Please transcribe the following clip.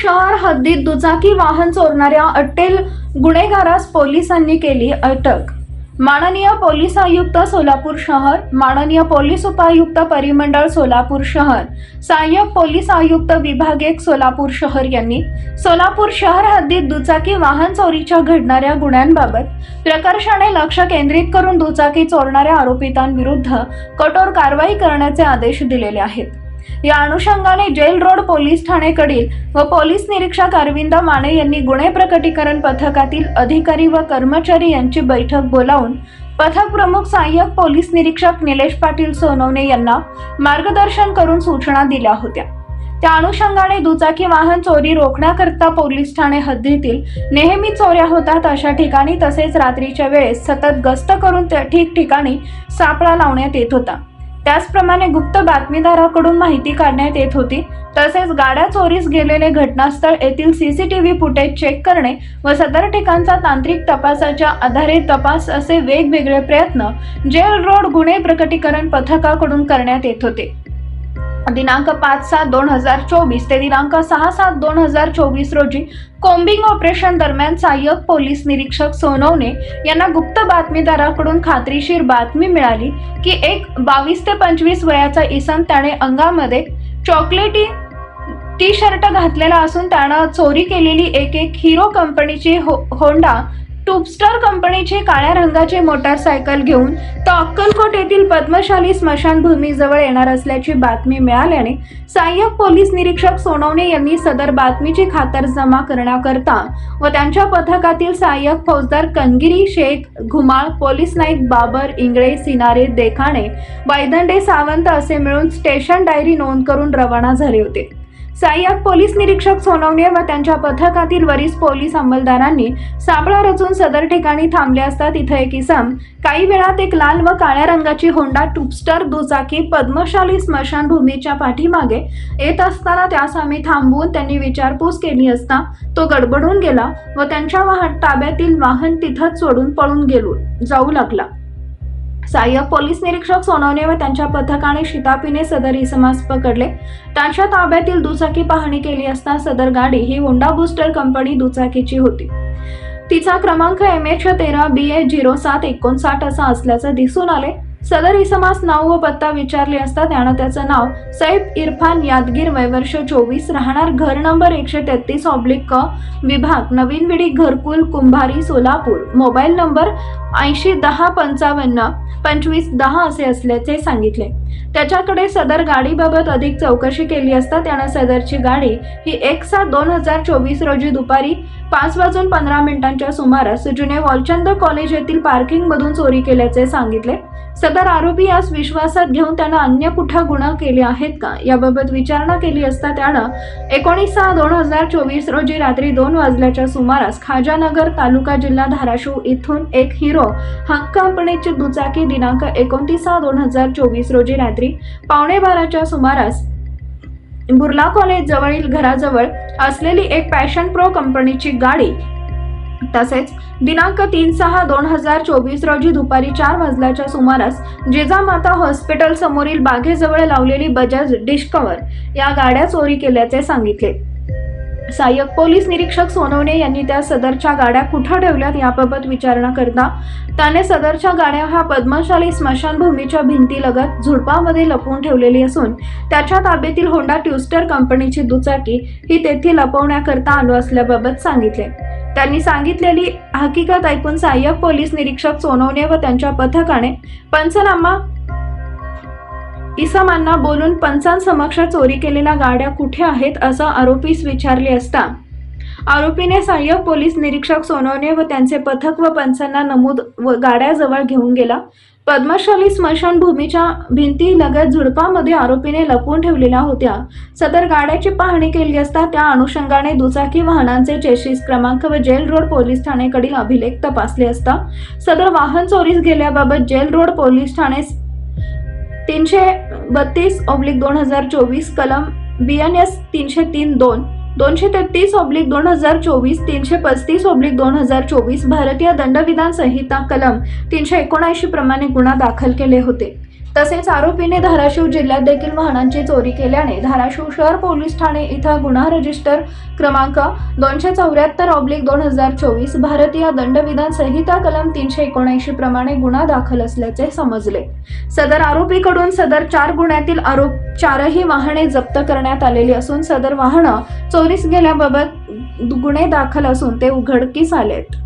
शहर हद्दीत दुचाकी वाहन चोरणाऱ्या अट्टेल गुन्हेगारास पोलिसांनी केली अटक. माननीय पोलीस आयुक्त सोलापूर शहर माननीय पोलीस उपायुक्त परिमंडळ सोलापूर शहर सहाय्यक पोलीस आयुक्त विभाग एक सोलापूर शहर यांनी सोलापूर शहर हद्दीत दुचाकी वाहन चोरीच्या घडणाऱ्या गुन्ह्यांबाबत प्रकर्षाने लक्ष केंद्रित करून दुचाकी चोरणाऱ्या आरोपितांविरुद्ध कठोर कारवाई करण्याचे आदेश दिलेले आहेत. या अनुषंगाने जेल रोड पोलीस ठाणेकडील व पोलीस निरीक्षक अरविंद माने यांनी गुन्हे प्रकटीकरण पथकातील अधिकारी व कर्मचारी यांची बैठक बोलावून पथक प्रमुख सहाय्यक पोलीस निरीक्षक निलेश पाटील सोनवणे यांना मार्गदर्शन करून सूचना दिल्या होत्या. त्या अनुषंगाने दुचाकी वाहन चोरी रोखण्याकरता पोलीस ठाणे हद्दीतील नेहमी चोऱ्या होतात अशा ठिकाणी तसेच रात्रीच्या वेळेस सतत गस्त करून त्या ठिकठिकाणी सापळा लावण्यात येत होता. त्याचप्रमाणे गुप्त बातमीदाराकडून माहिती काढण्यात येत होती. तसेच गाड्या चोरीस गेलेले घटनास्थळ येथील सीसीटीव्ही फुटेज चेक करणे व सदर ठिकाणचा तांत्रिक तपासाच्या आधारे तपास असे वेगवेगळे प्रयत्न जेल रोड गुन्हे प्रकटीकरण पथकाकडून करण्यात येत होते. दिनांक पाच सात दोन हजार चोवीस ते दिनांक सहा सात दोन हजार चोवीस रोजी कोम्बिंग ऑपरेशन दरम्यान सहाय्यक पोलीस निरीक्षक सोनवणे यांना गुप्त बातमीदाराकडून खात्रीशीर बातमी मिळाली की एक बावीस ते पंचवीस वयाचा इसम त्याने अंगामध्ये चॉकलेटी टी शर्ट घातलेला असून त्यानं चोरी केलेली एक एक हिरो कंपनीची हो होंडा टूबस्टर कंपनीचे काळ्या रंगाचे मोटारसायकल घेऊन तो अक्कलकोट येथील पद्मशाली स्मशानभूमीजवळ येणार असल्याची बातमी मिळाल्याने सहाय्यक पोलीस निरीक्षक सोनवणे यांनी सदर बातमीची खातरजमा करण्याकरता व त्यांच्या पथकातील सहाय्यक फौजदार कनगिरी शेख घुमाळ पोलीस नाईक बाबर इंगळे सिनारे देखाणे वैदंडे सावंत असे मिळून स्टेशन डायरी नोंद करून रवाना झाले होते. सहाय्यक पोलीस निरीक्षक सोनवणे व त्यांच्या पथकातील वरिष्ठ पोलीस अंमलदारांनी सापळा रचून सदर ठिकाणी थांबले असता तिथे एक इसम काही वेळात एक लाल व काळ्या रंगाची होंडा टुपस्टर दुचाकी पद्मशाली स्मशानभूमीच्या पाठीमागे येत असताना त्यास आम्ही थांबवून त्यांनी विचारपूस केली असता तो गडबडून गेला व त्यांच्या वाहन ताब्यातील वाहन तिथंच सोडून पळून गेलो जाऊ लागला. सहाय्यक पोलीस निरीक्षक सोनवणे व त्यांच्या पथकाने शितापीने सदर इसमास पकडले. त्यांच्या ताब्यातील दुचाकी पाहणी केली असता सदर गाडी ही होंडा बुस्टर कंपनी दुचाकीची होती. तिचा क्रमांक एम एच तेरा बी ए झिरो सात एकोणसाठ असा असल्याचं दिसून आले. सदर इसमास नाव व पत्ता विचारले असता त्यानं त्याचं नाव सैफ इरफान यादगीर वयवर्ष चोवीस राहणार घर नंबर एकशे तेहतीस ऑब्लिक क विभाग नवीन विडी घरकुल कुंभारी सोलापूर. मोबाईल नंबर ऐंशी दहा पंचावन्न पंचवीस दहा असे असल्याचे सांगितले. त्याच्याकडे सदर गाडीबाबत अधिक चौकशी केली असता त्यानं सदरची गाडी ही एक सात दोन हजार चोवीस रोजी दुपारी पाच वाजून पंधरा मिनिटांच्या सुमारास जुने वॉलचंद कॉलेज येथील पार्किंगमधून चोरी केल्याचे सांगितले. सदर आरोपी यास विश्वासात घेऊन त्यानं अन्य कुठं गुन्हा केले आहेत का? याबाबत विचारणा केली असता त्यानं एकोणीस सहा दोन हजार चोवीस रोजी रात्री दोन वाजल्याच्या सुमारास खाजानगर तालुका जिल्हा धाराशिव इथून एक हिरो हक्क कंपनीची दुचाकी दिनांक एकोणतीस सहा दोन हजार चोवीस रोजी रात्री पावणे बाराच्या सुमारास बुर्ला कॉलेज जवळील घराजवळ असलेली एक पॅशन प्रो कंपनीची गाडी तसेच दिनांक तीन सहा दोन हजार चोवीस रोजी दुपारी चार वाजल्याच्या सुमारास जिजामाता हॉस्पिटल समोरील बागेजवळ लावलेली बजाज डिस्कवर या गाड्या चोरी केल्याचे सांगितले. सहाय्यक पोलीस निरीक्षक सोनवणे यांनी त्या सदरच्या गाड्या कुठं ठेवल्यात याबाबत विचारणा करता त्याने सदरच्या गाड्या ह्या पद्मशाली स्मशानभूमीच्या भिंतीलगत झुडपामध्ये लपवून ठेवलेली असून त्याच्या ताब्यातील होंडा ट्युस्टर कंपनीची दुचाकी ही तेथे लपवण्याकरता आलो असल्याबाबत सांगितले. त्यांनी सांगितलेली हकीकत ऐकून सहाय्यक पोलीस निरीक्षक सोनवणे व त्यांच्या पथकाने पंचनामा इसमांना बोलून पंचांसमक्ष चोरी केलेल्या गाड्या कुठे आहेत असं आरोपीस विचारले असता आरोपीने सहाय्यक पोलीस निरीक्षक सोनवणे व त्यांचे पथक व पंचांना नमूद व गाड्याजवळ घेऊन गेला. पद्मशाली स्मशानभूमीच्या भिंती लगत झुडपामध्ये आरोपीने लपवून ठेवलेल्या होत्या. सदर गाड्याची पाहणी केली असता त्या अनुषंगाने दुचाकी वाहनांचे चेशीस क्रमांक व जेल रोड पोलीस ठाणेकडील अभिलेख तपासले असता सदर वाहन चोरीस गेल्याबाबत जेल रोड पोलीस ठाणे तीनशे बत्तीस ऑब्लिक दोन हजार चोवीस कलम बी एन एस तीनशे तीन दोन दोनशे तेहतीस ऑब्लिक दोन हजार चोवीस तीनशे पस्तीस ऑब्लिक दोन हजार चोवीस भारतीय दंडविधान संहिता कलम तीनशे एकोणऐंशी प्रमाणे गुन्हा दाखल केले होते. तसेच आरोपीने धाराशिव जिल्ह्यात देखील वाहनांची चोरी केल्याने धाराशिव शहर पोलीस ठाणे इथं गुन्हा रजिस्टर क्रमांक दोनशे चौऱ्याहत्तर ऑब्लिक दोन हजार चोवीस भारतीय दंडविधान संहिता कलम तीनशे एकोणऐंशी प्रमाणे गुन्हा दाखल असल्याचे समजले. सदर आरोपीकडून सदर चार गुन्ह्यातील आरोप चारही वाहने जप्त करण्यात आलेली असून सदर वाहनं चोरीस गेल्याबाबत गुन्हे दाखल असून ते उघडकीस आलेत.